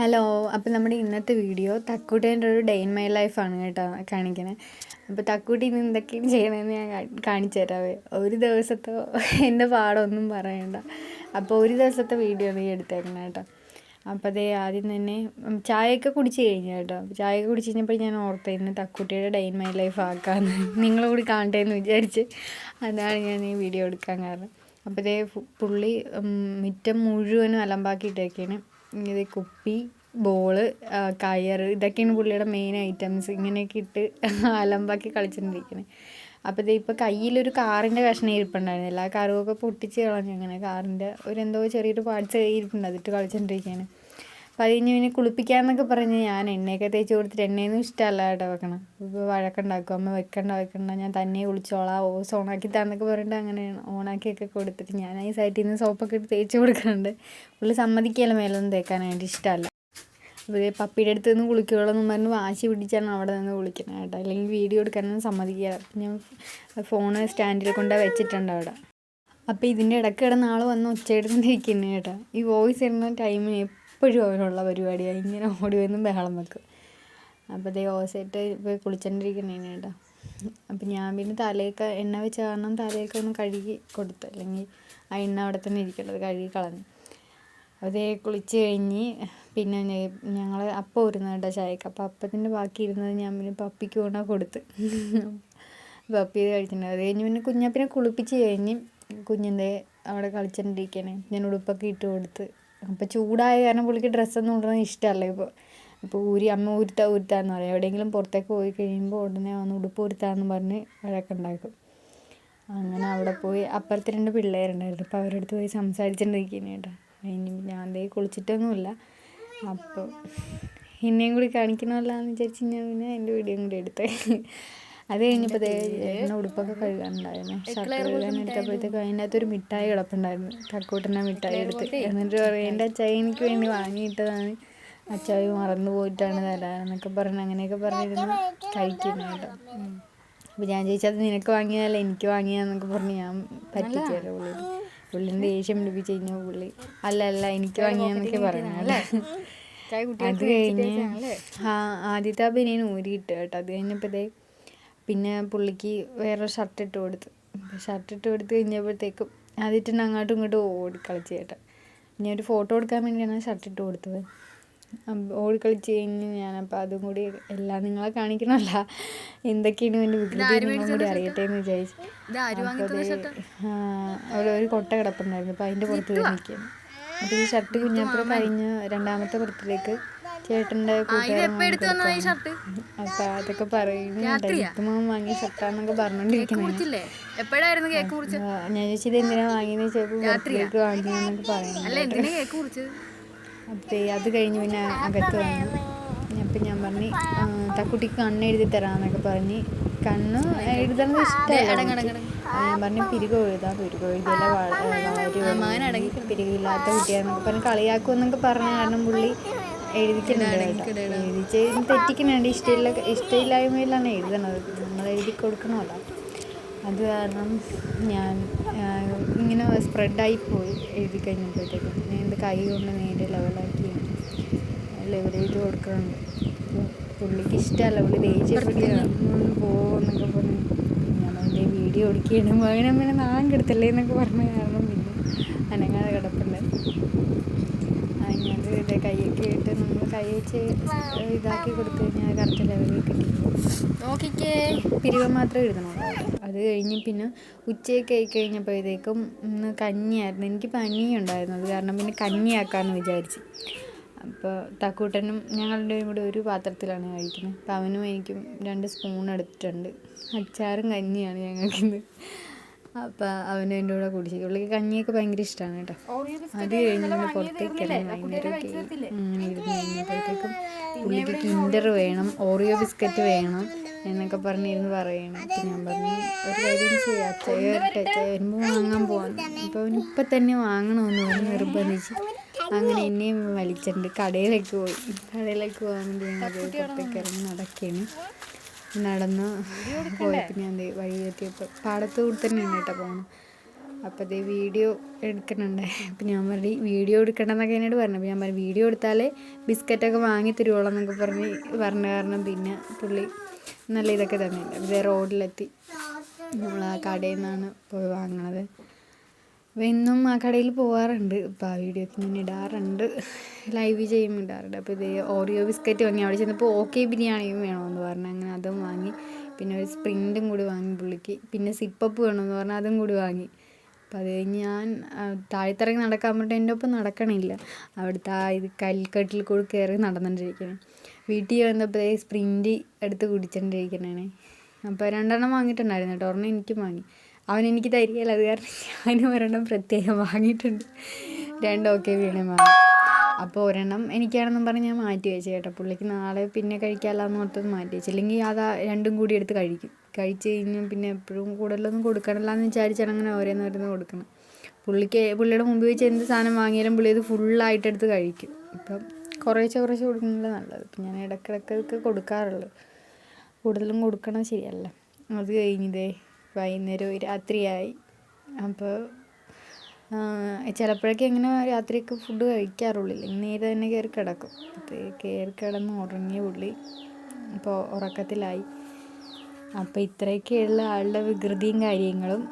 Hello അപ്പോൾ നമ്മുടെ ഇന്നത്തെ വീഡിയോ തക്കൂട്ടേന്റെ ഒരു ഡേ ഇൻ മൈ ലൈഫാണ് കേട്ടോ കാണിക്കണേ. അപ്പോൾ തക്കൂട്ടി ഇന്ന് എന്തൊക്കെയാണ് ചെയ്യണമെന്ന് ഞാൻ കാണിച്ചു തരാവേ. ഒരു ദിവസത്തെ എന്റെ പാടൊന്നും പറയണ്ട. അപ്പോൾ ഒരു ദിവസത്തെ വീഡിയോ നീ എടുത്തേക്കണം കേട്ടോ. അപ്പോൾ അതേ ആദ്യം തന്നെ ചായയൊക്കെ കുടിച്ച് കഴിഞ്ഞു കേട്ടോ. ചായയൊക്കെ കുടിച്ച് കഴിഞ്ഞപ്പോൾ ഞാൻ ഓർത്തായിരുന്നു തക്കുട്ടിയുടെ ഡേ ഇൻ മൈ ലൈഫ് ആക്കാമെന്ന് നിങ്ങളും കൂടി കാണട്ടെ എന്ന് വിചാരിച്ച് അതാണ് ഞാൻ ഈ വീഡിയോ എടുക്കാൻ കാരണം. അപ്പോൾ ഇതേ പുള്ളി മുറ്റം മുഴുവനും അലമ്പാക്കിയിട്ടേക്കാണ് ഇത് കുപ്പി ബോൾ കയർ ഇതൊക്കെയാണ് പുള്ളിയുടെ മെയിൻ ഐറ്റംസ് ഇങ്ങനെയൊക്കെ ഇട്ട് അലമ്പാക്കി കളിച്ചുകൊണ്ടിരിക്കുന്നത് അപ്പോൾ ഇത് ഇപ്പോൾ കയ്യിലൊരു കാറിന്റെ കഷ്ണം ഇരിപ്പുണ്ടായിരുന്നു. എല്ലാ കാറുമൊക്കെ പൊട്ടിച്ച് കളഞ്ഞു. അങ്ങനെ കാറിന്റെ ഒരു എന്തോ ചെറിയൊരു പാർട്സ് ഇരിപ്പുണ്ട്. അതിട്ട് കളിച്ചുകൊണ്ടിരിക്കുകയാണ് അപ്പോൾ അത് കഴിഞ്ഞ് പിന്നെ കുളിപ്പിക്കാമെന്നൊക്കെ പറഞ്ഞ് ഞാൻ എണ്ണയൊക്കെ തേച്ച് കൊടുത്തിട്ട് എണ്ണയൊന്നും ഇഷ്ടമല്ല കേട്ടോ വെക്കണം. ഇപ്പോൾ വഴക്കുണ്ടാക്കും അമ്മ വെക്കണ്ട വെക്കണ്ട. ഞാൻ തന്നെ കുളിച്ചോളാം. ഓസ് ഓണാക്കി തന്നൊക്കെ പറഞ്ഞിട്ട് അങ്ങനെ ഓണാക്കിയൊക്കെ കൊടുത്തിട്ട് ഞാൻ ഈ സൈറ്റിൽ നിന്ന് സോപ്പൊക്കെ ഇട്ട് തേച്ച് കൊടുക്കുന്നുണ്ട് പുള്ളി സമ്മതിക്കുകയല്ല മേലൊന്നും തേക്കാനായിട്ട്. ഇഷ്ടമല്ല. അപ്പോൾ പപ്പിയുടെ അടുത്ത് നിന്ന് കുളിക്കുകയുള്ളൂ എന്ന് പറഞ്ഞ് വാശി പിടിച്ചാണ് അവിടെ നിന്ന് കുളിക്കുന്നത് കേട്ടോ. അല്ലെങ്കിൽ വീഡിയോ എടുക്കാനൊന്നും സമ്മതിക്കുക ഞാൻ ഫോണ് സ്റ്റാൻഡിൽ കൊണ്ട് വെച്ചിട്ടുണ്ട് അവിടെ. അപ്പോൾ ഇതിന്റെ ഇടയ്ക്ക് കിടന്ന ആൾ വന്ന് ഒച്ചയെടുത്തിരിക്കുന്നു കേട്ടോ. ഈ വോയിസ് ഇടുന്ന ടൈമിന് എപ്പോഴും അവനുള്ള പരിപാടിയാണ് ഇങ്ങനെ ഓടി വന്നും ബഹളം വെക്കും. അപ്പോൾ ദേ ഓസായിട്ട് ഇപ്പോൾ കുളിച്ചോണ്ടിരിക്കണേന് കേട്ടോ. അപ്പം ഞാൻ പിന്നെ തലയൊക്കെ എണ്ണ വെച്ച കാരണം തലയൊക്കെ ഒന്ന് കഴുകി കൊടുത്തു. അല്ലെങ്കിൽ ആ എണ്ണ അവിടെ തന്നെ ഇരിക്കേണ്ടത് കഴുകി കളഞ്ഞു. അതേ കുളിച്ച് കഴിഞ്ഞ് പിന്നെ ഞങ്ങൾ അപ്പം ഇരുന്ന് കേട്ടോ ചായക്ക്. അപ്പം അപ്പത്തിന്റെ ബാക്കി ഇരുന്നത് ഞാൻ പിന്നെ പപ്പിക്ക് കൊണ്ടാ കൊടുത്ത്. പപ്പി ഇത് കഴിച്ചിട്ടുണ്ട്. അത് കഴിഞ്ഞ് പിന്നെ കുഞ്ഞപ്പിനെ കുളിപ്പിച്ച് കഴിഞ്ഞ് കുഞ്ഞിന്റെ അവിടെ കളിച്ചിട്ടിരിക്കണേ ഞാൻ ഉടുപ്പൊക്കെ ഇട്ട് കൊടുത്ത് അപ്പോൾ ചൂടായ കാരണം പുള്ളിക്ക് ഡ്രസ്സൊന്നും ഇടുന്നത് ഇഷ്ടമല്ല. ഇപ്പോൾ അപ്പോൾ ഊരി അമ്മ ഊരുത്താ ഊരുത്താന്ന് പറയും. എവിടെയെങ്കിലും പുറത്തേക്ക് പോയി കഴിയുമ്പോൾ ഉടനെ വന്ന് ഉടുപ്പ് ഊരുത്താന്ന് പറഞ്ഞ് വഴക്കുണ്ടാക്കും അങ്ങനെ അവിടെ പോയി അപ്പുറത്ത് രണ്ട് പിള്ളേരുണ്ടായിരുന്നു. അപ്പോൾ അവരുടെ അടുത്ത് പോയി സംസാരിച്ചുകൊണ്ടിരിക്കുന്നത് കേട്ടോ. അതിന് ഞാൻ ദേ കുളിച്ചിട്ടൊന്നുമില്ല. അപ്പോൾ എന്നെയും കൂടി കാണിക്കണമല്ലോ എന്ന് വിചാരിച്ച് ഞാൻ പിന്നെ എന്റെ വീഡിയോയും കൂടി എടുത്തേ. അത് കഴിഞ്ഞപ്പോൾ എണ്ണ ഉടുപ്പൊക്കെ കഴുകാനുണ്ടായിരുന്നു. ഷർട്ട് കഴുകാൻ എടുത്തപ്പോഴത്തേക്ക് അതിന്റെ അകത്തൊരു മിഠായി കിടപ്പുണ്ടായിരുന്നു. കക്കൂട്ടനെ മിഠായി എടുത്ത്. എന്നിട്ട് പറയും എന്റെ അച്ചായി എനിക്ക് വേണ്ടി വാങ്ങിയിട്ടതാണ്. അച്ചായി മറന്നു പോയിട്ടാണ് തരാനെന്നൊക്കെ പറഞ്ഞു അങ്ങനെയൊക്കെ പറഞ്ഞിരുന്നു. കഴിക്കുന്നു കേട്ടോ. അപ്പോൾ ഞാൻ ചോദിച്ചത് നിനക്ക് വാങ്ങിയതല്ല? എനിക്ക് വാങ്ങിയാന്നൊക്കെ പറഞ്ഞു ഞാൻ പറ്റിച്ചല്ലോ പുള്ളി. പുള്ളിന്റെ ദേഷ്യം പിടിപ്പിച്ച് കഴിഞ്ഞാൽ പുള്ളി. അല്ല അല്ല എനിക്ക് വാങ്ങിയെന്നൊക്കെ പറഞ്ഞു അല്ലേ? അത് കഴിഞ്ഞ് ആ ആദ്യത്തെ ബനിയൻ ഊരിയിട്ട് കേട്ടോ. അത് കഴിഞ്ഞപ്പോഴത്തേ പിന്നെ പുള്ളിക്ക് വേറെ ഷർട്ട് ഇട്ട് കൊടുത്തു. ഷർട്ട് ഇട്ട് കൊടുത്ത് കഴിഞ്ഞപ്പോഴത്തേക്കും ആദ്യമായിട്ട് അങ്ങോട്ടും ഇങ്ങോട്ടും ഓടിക്കളിച്ച് കേട്ടോ. ഞാൻ ഒരു ഫോട്ടോ എടുക്കാൻ വേണ്ടിയാണ് ഷർട്ട് ഇട്ട് കൊടുത്തത്. ഓടിക്കളിച്ച് കഴിഞ്ഞ് ഞാനപ്പോൾ അതും കൂടി എല്ലാം നിങ്ങളെ കാണിക്കണമല്ല. എന്തൊക്കെയാണ് എന്റെ വികൃതി നിങ്ങളും കൂടി അറിയട്ടെ എന്ന് വിചാരിച്ചു. അവിടെ ഒരു കൊട്ട കിടപ്പുണ്ടായിരുന്നു. അപ്പോൾ അതിന്റെ പുറത്ത് നിൽക്കുകയാണ്. അപ്പോൾ ഈ ഷർട്ട് കുഞ്ഞാപ്പുറം കഴിഞ്ഞ രണ്ടാമത്തെ ബർത്ത്ഡേക്ക് ചേട്ടന്റെ അപ്പൊ അതൊക്കെ പറയുന്നുണ്ട് വാങ്ങിയ ഷർട്ടാന്നൊക്കെ പറഞ്ഞോണ്ടിരിക്കുന്നത് എപ്പോഴായിരുന്നു കേക്ക് മുറിച്ചത്? ഞാൻ ചോദിച്ചത് എന്തിനാ വാങ്ങിയെന്ന് ചോദിച്ചപ്പോൾ വാങ്ങിയെന്നൊക്കെ പറയുന്നത് അത് കഴിഞ്ഞ് പിന്നെ അകത്ത് വന്നു. അപ്പം ഞാൻ പറഞ്ഞു തക്കുട്ടിക്ക് കണ്ണ് എഴുതി തരാമെന്നൊക്കെ പറഞ്ഞ് കണ്ണ് എഴുതുന്നത് ഇഷ്ടമല്ല ഞാൻ പറഞ്ഞു പിരികു എഴുതാം പിരികു എഴുതിയല്ല വളരെ പിരികില്ലാത്ത കുട്ടിയാണെന്നൊക്കെ പറഞ്ഞ് കളിയാക്കുമെന്നൊക്കെ പറഞ്ഞ കാരണം പുള്ളി എഴുതിക്കുന്നുണ്ട് എഴുതിച്ച് തെറ്റിക്കുന്നുണ്ട് ഇഷ്ടമില്ല ഇഷ്ടമില്ലായ്മയിലാണ് എഴുതണത് നമ്മൾ എഴുതി കൊടുക്കണമല്ലോ. അത് കാരണം ഞാൻ ഇങ്ങനെ സ്പ്രെഡായി പോയി എഴുതി കഴിഞ്ഞപ്പോഴത്തേക്കും ഞാൻ എന്റെ കൈ കൊണ്ട് നേരെ ലെവലാക്കി ലെവൽ ചെയ്ത് കൊടുക്കുന്നുണ്ട്. പുള്ളിക്ക് ഇഷ്ടമല്ല. പുള്ളി ദേഷ്യപ്പെടുകയാണ് പോകുന്നൊക്കെ പറഞ്ഞു ഞാൻ അതിന്റെ വീഡിയോ എടുക്കുകയാണ്. മകനെ പിന്നെ നാൻ കെടുത്തല്ലേ എന്നൊക്കെ പറഞ്ഞ കാരണം പിന്നെ അനങ്ങാതെ കിടപ്പുണ്ട്. അതിനകത്ത് എന്റെ കൈയൊക്കെ ഇട്ട് കൈ വെച്ച് ഇതാക്കി കൊടുത്തു കഴിഞ്ഞാൽ കറക്റ്റ് ലെവലിൽ കിട്ടി നോക്കിക്കേ. പിരിവ് മാത്രമേ എഴുതണുള്ളൂ. അത് കഴിഞ്ഞ് പിന്നെ ഉച്ചയൊക്കെ ആയി കഴിഞ്ഞപ്പോഴത്തേക്കും ഇന്ന് കഞ്ഞിയായിരുന്നു. എനിക്ക് പനിയുണ്ടായിരുന്നു. അത് കാരണം പിന്നെ കഞ്ഞിയാക്കാമെന്ന് വിചാരിച്ചു. അപ്പോൾ തക്കൂട്ടനും ഞങ്ങളുടെ കൂടെ ഒരു പാത്രത്തിലാണ് കഴിക്കുന്നത്. അപ്പോൾ അവനും എനിക്കും രണ്ട് സ്പൂൺ എടുത്തിട്ടുണ്ട്. അച്ചാറും കഞ്ഞിയാണ് ഞങ്ങൾക്കിന്ന്. അപ്പോൾ അവനും എന്റെ കൂടെ കുടിച്ചു പുള്ളിക്ക് കഞ്ഞിയൊക്കെ ഭയങ്കര ഇഷ്ടമാണ് കേട്ടോ. അത് കഴിഞ്ഞ് പുറത്തേക്ക് വൈകുന്നേരമൊക്കെ അങ്ങനെ പുള്ളിക്ക് കിൻഡർ വേണം. ഓറിയോ ബിസ്ക്കറ്റ് വേണം എന്നൊക്കെ പറഞ്ഞിരുന്ന് പറയണം അപ്പം ഞാൻ പറഞ്ഞു ഒരു കാര്യം ചെയ്യാം ചേർട്ടെ വരട്ടെ വരുമ്പോൾ വാങ്ങാൻ പോവാം അപ്പോൾ അവന് ഇപ്പൊ തന്നെ വാങ്ങണമെന്ന് പറഞ്ഞ് നിർബന്ധിച്ച് അങ്ങനെ എന്നെയും വലിച്ചിട്ടുണ്ട് കടയിലേക്ക് പോയി. കടയിലേക്ക് പോകാൻ വേണ്ടി ഞങ്ങൾ പുറത്തേക്ക് ഇറങ്ങി നടക്കുകയാണ് നടന്ന് പോയപ്പോൾ ഞാൻ ദേ വഴി എത്തിയപ്പോൾ പാടത്ത് കൂടി തന്നെ കേട്ടോ പോകണം അപ്പോൾ അതേ വീഡിയോ എടുക്കുന്നുണ്ട്. അപ്പം ഞാൻ പറഞ്ഞു വീഡിയോ എടുക്കണമെന്നൊക്കെ എന്നോട് പറഞ്ഞു. അപ്പോൾ ഞാൻ പറഞ്ഞു വീഡിയോ എടുത്താലേ ബിസ്ക്കറ്റൊക്കെ വാങ്ങി തരുവോളം എന്നൊക്കെ പറഞ്ഞ് പറഞ്ഞ കാരണം പിന്നെ പുള്ളി നല്ല ഇതൊക്കെ തന്നെ അപ്പം റോഡിലെത്തി. നമ്മൾ ആ കടയിൽ നിന്നാണ് പോയി വാങ്ങണത്. അപ്പോൾ എന്നും ആ കടയിൽ പോകാറുണ്ട് അപ്പോൾ ആ വീഡിയോയ്ക്ക് ഞാൻ ഇടാറുണ്ട്. ലൈവ് ചെയ്യുമ്പോൾ ഇടാറുണ്ട്. അപ്പോൾ ഇത് ഓറിയോ ബിസ്ക്കറ്റ് വാങ്ങി അവിടെ ചെന്നപ്പോൾ ഓക്കെ ബിരിയാണിയും വേണമെന്ന് പറഞ്ഞു. അങ്ങനെ അതും വാങ്ങി. പിന്നെ ഒരു സ്പ്രിന്റും കൂടി വാങ്ങി പുള്ളിക്ക്. പിന്നെ സിപ്പപ്പ് വേണമെന്ന് പറഞ്ഞാൽ അതും കൂടി വാങ്ങി. അപ്പോൾ അത് കഴിഞ്ഞ് ഞാൻ താഴെത്തിറങ്ങി നടക്കാൻ പറഞ്ഞിട്ട് എന്റെ ഒപ്പം നടക്കണില്ല. അവിടുത്തെ ആ ഇത് കൽക്കെട്ടിൽ കൂടി കയറി നടന്നുകൊണ്ടിരിക്കണേ വീട്ടിൽ വന്നപ്പോൾ സ്പ്രിന്റ് എടുത്ത് കുടിച്ചോണ്ടിരിക്കണേ അപ്പോൾ രണ്ടെണ്ണം വാങ്ങിയിട്ടുണ്ടായിരുന്നു കേട്ടോ. ഒരെണ്ണം എനിക്കും വാങ്ങി. അവൻ എനിക്ക് തരികയില്ല അത് കാരണം ഞാനും ഒരെണ്ണം പ്രത്യേകം വാങ്ങിയിട്ടുണ്ട്. രണ്ടൊക്കെ വീണേ വാങ്ങി അപ്പോൾ ഒരെണ്ണം എനിക്കാണെന്നും പറഞ്ഞ് ഞാൻ മാറ്റി വെച്ചു കേട്ടോ. പുള്ളിക്ക് നാളെ പിന്നെ കഴിക്കാമല്ലോ എന്ന് ഓർത്തത് മാറ്റി വെച്ചു. അല്ലെങ്കിൽ അത് രണ്ടും കൂടി എടുത്ത് കഴിക്കും. കഴിച്ച് കഴിഞ്ഞാൽ പിന്നെ എപ്പോഴും കൂടുതലൊന്നും കൊടുക്കണമല്ലോ എന്ന് വിചാരിച്ചാണ് അങ്ങനെ ഓരോന്ന് ഓരോന്ന് കൊടുക്കണം. പുള്ളിക്ക് പുള്ളിയുടെ മുമ്പ് വെച്ച് എന്ത് സാധനം വാങ്ങിയാലും പുള്ളി ഇത് ഫുള്ളായിട്ട് എടുത്ത് കഴിക്കും. ഇപ്പം കുറേശ്ശെ കുറേശ്ശെ കൊടുക്കുന്നത് നല്ലത്. ഇപ്പം ഞാൻ ഇടയ്ക്കിടയ്ക്ക് കൊടുക്കാറുള്ളൂ. കൂടുതലും കൊടുക്കണം ശരിയല്ല. അത് കഴിഞ്ഞതേ. വൈകുന്നേരം രാത്രിയായി. അപ്പോൾ ചിലപ്പോഴൊക്കെ ഇങ്ങനെ രാത്രിയൊക്കെ ഫുഡ് കഴിക്കാറുള്ളൂ ഇല്ലെങ്കിൽ നേരെ തന്നെ കയറി കിടക്കും. അപ്പോൾ കയറി കിടന്ന് ഉറങ്ങിയ പുള്ളി അപ്പോൾ ഉറക്കത്തിലായി. അപ്പോൾ ഇത്രയൊക്കെയുള്ള ആളുടെ വികൃതിയും കാര്യങ്ങളും